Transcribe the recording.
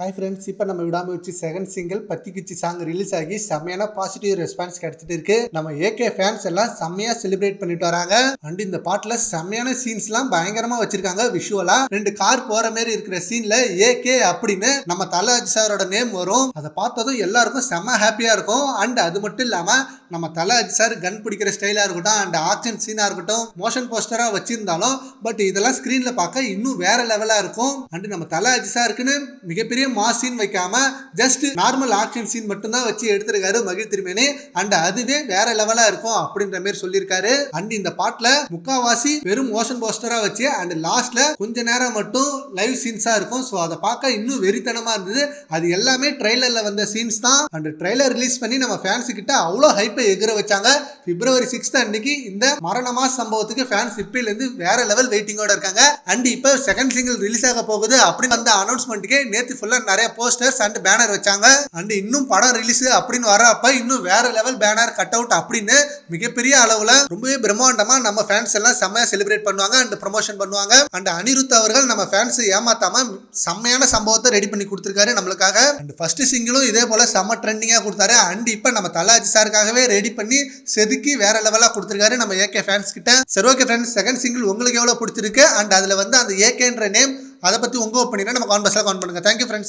Hi friends இப்போ நம்ம விடாமல் வச்சு second single Pathikichu song release ஆகி செம்மையான பாசிட்டிவ் ரெஸ்பான்ஸ் கிடைச்சிட்டு இருக்கு. நம்ம ஏகே ஃபேன்ஸ் எல்லாம் செம்மையா செலிப்ரேட் பண்ணிட்டு வராங்க. அண்ட் இந்த பாட்டில் செம்மையான சீன்ஸ்லாம் பயங்கரமா வச்சிருக்காங்க விஷுவலா ரெண்டு கார் போற மாதிரி இருக்கிற சீன்ல ஏகே அப்படின்னு நம்ம தலாஜி சாரோட நேம் வரும். அதை பார்த்ததும் எல்லாருக்கும் செம்ம ஹாப்பியா இருக்கும். அண்ட் அது மட்டும் இல்லாம நம்ம தலை சார் கன் பிடிக்கிற ஸ்டைலாக இருக்கட்டும் அண்ட் ஆக்ஷன் சீனாக இருக்கட்டும் மோஷன் போஸ்டராக வச்சிருந்தாலும் பட் இதெல்லாம் ஸ்க்ரீனில் பார்க்க இன்னும் வேற லெவலாக இருக்கும். அண்ட் நம்ம தலாஜி சாருக்குன்னு மிகப்பெரிய மாஸ் சீன் வைக்காம ஜஸ்ட் நார்மல் ஆக்ஷன் சீன் மட்டும்தான் வச்சு எடுத்திருக்காரு மகிழ் திருமேனி. அண்ட் அதுவே வேற லெவலா இருக்கும் அப்படின்ற மாதிரி சொல்லியிருக்காரு. அண்ட் இந்த பாட்டுல முக்காவாசி வெறும் மோஷன் போஸ்டரா வச்சு அண்ட் லாஸ்ட்ல கொஞ்ச நேரம் மட்டும் லைவ் சீன்ஸா இருக்கும். ஸோ அதை பார்க்க இன்னும் வெறித்தனமா இருந்தது. அது எல்லாமே ட்ரெய்லர்ல வந்த சீன்ஸ் தான். அண்ட் ட்ரெய்லர் ரிலீஸ் பண்ணி நம்ம ஃபேன்ஸ் கிட்ட அவ்வளோ ஹைப்பை எகிற வச்சாங்க. பிப்ரவரி சிக்ஸ்த் அன்னைக்கு இந்த மரணமா சம்பவத்துக்கு ஃபேன்ஸ் இப்பையில இருந்து வேற லெவல் வெயிட்டிங்கோட இருக்காங்க. அண்ட் இப்போ செகண்ட் சிங்கிள் ரிலீஸ் ஆக போகுது. அப்படின்னு வந்த அனௌன்ஸ்மெண்ட்டுக்கே நேற்று ஃபுல்லா நிறைய போஸ்டர்ஸ் அண்ட் பேனர் வச்சாங்க. அண்ட் இன்னும் படம் ரிலீஸ் அப்படின்னு வரப்ப இன்னும் வேற லெவல் பேனர் கட் அவுட் அப்படின்னு மிகப்பெரிய அளவுல ரொம்பவே பிரம்மாண்டமா நம்ம ஃபேன்ஸ் எல்லாம் செம்மையா செலிப்ரேட் பண்ணுவாங்க அண்ட் ப்ரமோஷன் பண்ணுவாங்க. அண்ட் அனிருத் அவர்கள் நம்ம ஃபேன்ஸ் ஏமாத்தாம செம்மையான சம்பவத்தை ரெடி பண்ணி கொடுத்துருக்காரு நம்மளுக்காக. அண்ட் ஃபர்ஸ்ட் சிங்கிளும் இதே போல செம்ம ட்ரெண்டிங்காக கொடுத்தாரு. அண்ட் இப்போ நம்ம தலாஜி சாருக்காகவே ரெடி பண்ணி செதுக்கி வேற லெவலா கொடுத்துருக்காரு நம்ம ஏகே ஃபேன்ஸ் கிட்ட. சரி ஓகே ஃப்ரெண்ட்ஸ் செகண்ட் சிங்கிள் உங்களுக்கு எவ்வளவு பிடிச்சிருக்கு? அண்ட் அதுல வந்து அந்த ஏகேன்ற நேம் அதை பத்தி உங்க ஒப்பீனியனை நம்ம கான்பர்ஸ்ல கவுண்ட் பண்ணுங்க. Thank you friends